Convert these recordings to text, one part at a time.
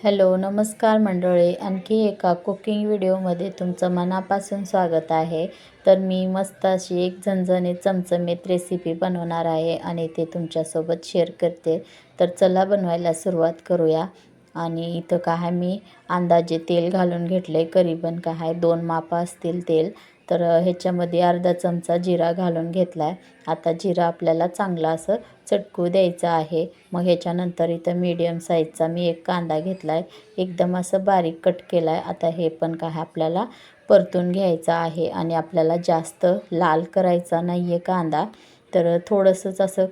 Hello नमस्कार मंडळी. आणखी एका कुकिंग व्हिडिओमध्ये तुमचं मनापासून स्वागत आहे. तर मी मस्त अशी एक झणझणीत चमचमीत रेसिपी बनवणार आहे आणि ते तुमच्यासोबत शेअर करते. तर चला बनवायला सुरुवात करूया. आणि इथं काय मी अंदाजे तेल घालून घेतलं आहे करीबन काय दोन मापं असतील तेल. तर ह्याच्यामध्ये अर्धा चमचा जिरा घालून घेतला आहे आता जिरा आपल्याला चांगला असं चटकू द्यायचा आहे. मग ह्याच्यानंतर इथं मीडियम साईजचा मी एक कांदा घेतला आहे एकदम असं बारीक कट केला आहे आता हे पण काय आपल्याला परतून घ्यायचं आहे आणि आपल्याला जास्त लाल करायचा नाही आहे कांदा. तर थोडंसंच असं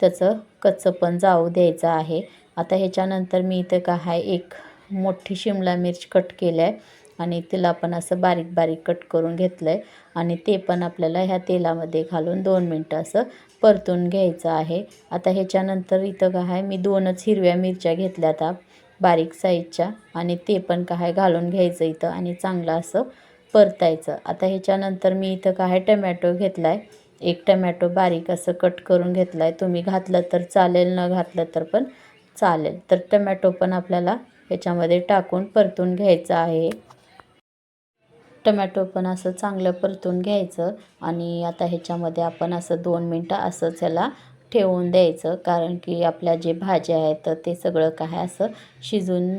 त्याचं कच्चं पण जाऊ द्यायचं आहे. आता ह्याच्यानंतर मी इथं काय एक मोठी शिमला मिर्च कट केलं आहे आणि तिला पण असं बारीक बारीक कट करून घेतलं आहे आणि ते पण आपल्याला ह्या तेलामध्ये घालून दोन मिनटं असं परतून घ्यायचं आहे. आता ह्याच्यानंतर इथं काय मी दोनच हिरव्या मिरच्या घेतल्या आता बारीक साईजच्या. आणि ते पण काय घालून घ्यायचं इथं आणि चांगलं असं परतायचं. आता ह्याच्यानंतर मी इथं काय टमॅटो घेतला आहे एक टमॅटो बारीक असं कट करून घेतला आहे तुम्ही घातलं तर चालेल न घातलं तर पण चालेल. तर टमॅटो पण आपल्याला ह्याच्यामध्ये टाकून परतून घ्यायचं आहे. टमॅटो पण असं चांगलं परतून घ्यायचं आणि आता ह्याच्यामध्ये आपण असं दोन मिनटं असंच ह्याला ठेवून द्यायचं. कारण की आपल्या जे भाज्या आहेत तर ते सगळं काय असं शिजून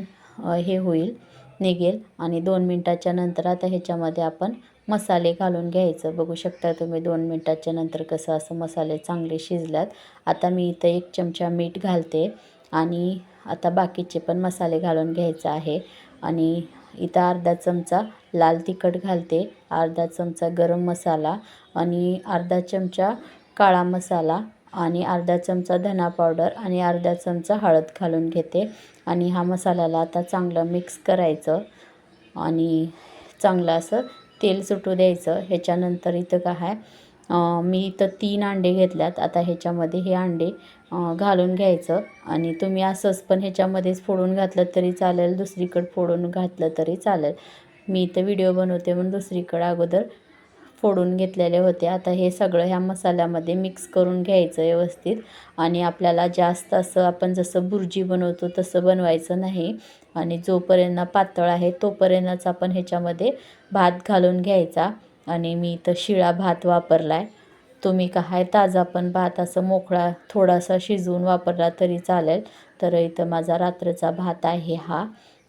हे होईल निघेल. आणि दोन मिनटाच्या नंतर आता ह्याच्यामध्ये आपण मसाले घालून घ्यायचं. बघू शकता तुम्ही दोन मिनटाच्या नंतर कसं असं मसाले चांगले शिजल्यात. आता मी इथं एक चमचा मीठ घालते आणि आता बाकीचे पण मसाले घालून घ्यायचं आहे. आणि इथं अर्धा चमचा लाल तिखट घालते अर्धा चमचा गरम मसाला आणि अर्धा चमचा काळा मसाला आणि अर्धा चमचा धना पावडर आणि अर्धा चमचा हळद घालून घेते. आणि हा मसाल्याला आता चांगलं मिक्स करायचं आणि चांगलं असं तेल सुटू द्यायचं. ह्याच्यानंतर इथं काय मी इथं तीन अंडे घेतल्यात. आता ह्याच्यामध्ये हे अंडे घालून घ्यायचं. आणि तुम्ही असंच पण ह्याच्यामध्येच फोडून घातलं तरी चालेल दुसरीकडं फोडून घातलं तरी चालेल. मी इथं व्हिडिओ बनवते म्हणून दुसरीकडं अगोदर फोडून घेतलेले होते. आता हे सगळं ह्या मसाल्यामध्ये मिक्स करून घ्यायचं व्यवस्थित. आणि आपल्याला जास्त असं आपण जसं बुर्जी बनवतो तसं बनवायचं नाही. आणि जोपर्यंत पातळ आहे तोपर्यंतच आपण ह्याच्यामध्ये भात घालून घ्यायचा. आणि मी इथं शिळा भात वापरला आहे तुम्ही काय ताजा पण भात असं मोकळा थोडासा शिजवून वापरला तरी चालेल. तर इथं माझा रात्रीचा भात आहे हा.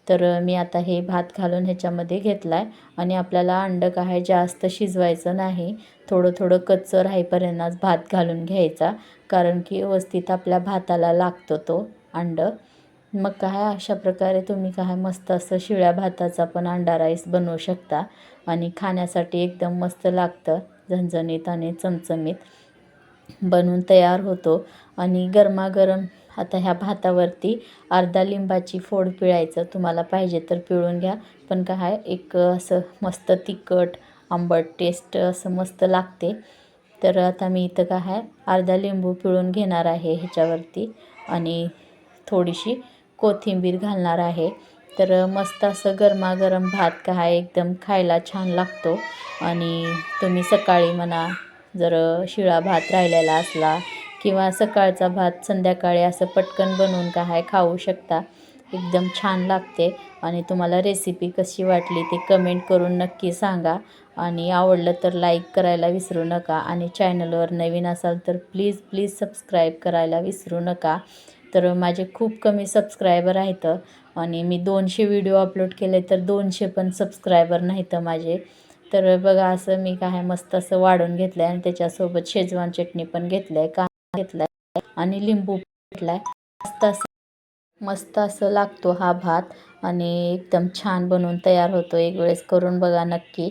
तर मी आता हे भात घालून ह्याच्यामध्ये घेतला आहे आणि आपल्याला अंडं काय जास्त शिजवायचं नाही. थोडं थोडं कच्चं राहीपर्यंतच भात घालून घ्यायचा. कारण की व्यवस्थित आपल्या भाताला लागतो तो अंडं. मग काय अशा प्रकारे तुम्ही काय मस्त असं शिळ्या भाताचा पण अंडा राईस बनवू शकता आणि खाण्यासाठी एकदम मस्त लागतं झणझणीत आणि चमचमीत. बनवून तयार होतो आणि गरमागरम आता ह्या भातावरती अर्धा लिंबाची फोड पिळायचं तुम्हाला पाहिजे तर पिळून घ्या. पण काय एक असं मस्त तिखट आंबट टेस्ट असं मस्त लागते. तर आता मी इथं काय अर्धा लिंबू पिळून घेणार आहे ह्याच्यावरती आणि थोडीशी कोथिंबीर घालणार आहे. तर मस्त असं गरमागरम भात काय एकदम खायला छान लागतो. आणि तुम्ही सकाळी म्हणा जर शिळा भात राहिलेला असला किंवा सकाळचा भात संध्याकाळी असं पटकन बनवून काय खाऊ शकता. एकदम छान लागते. आणि तुम्हाला रेसिपी कशी वाटली ते कमेंट करून नक्की सांगा. आणि आवडलं तर लाईक करायला विसरू नका. आणि चॅनलवर नवीन असाल तर प्लीज प्लीज सबस्क्राईब करायला विसरू नका. तर माझे खूप कमी सबस्क्रायबर आहेत. आणि मी दोनशे व्हिडिओ अपलोड केले तर दोनशे पण सबस्क्रायबर नाहीत माझे. तर बघा असं मी काय मस्त असं वाढून घेतलं आहे आणि त्याच्यासोबत शेजवान चटणी पण घेतलं आहे कांदा घेतला आहे आणि लिंबू घेतला आहे मस्त असं मस्त असं लागतो हा भात आणि एकदम छान बनवून तयार होतो. एक वेळेस करून बघा नक्की.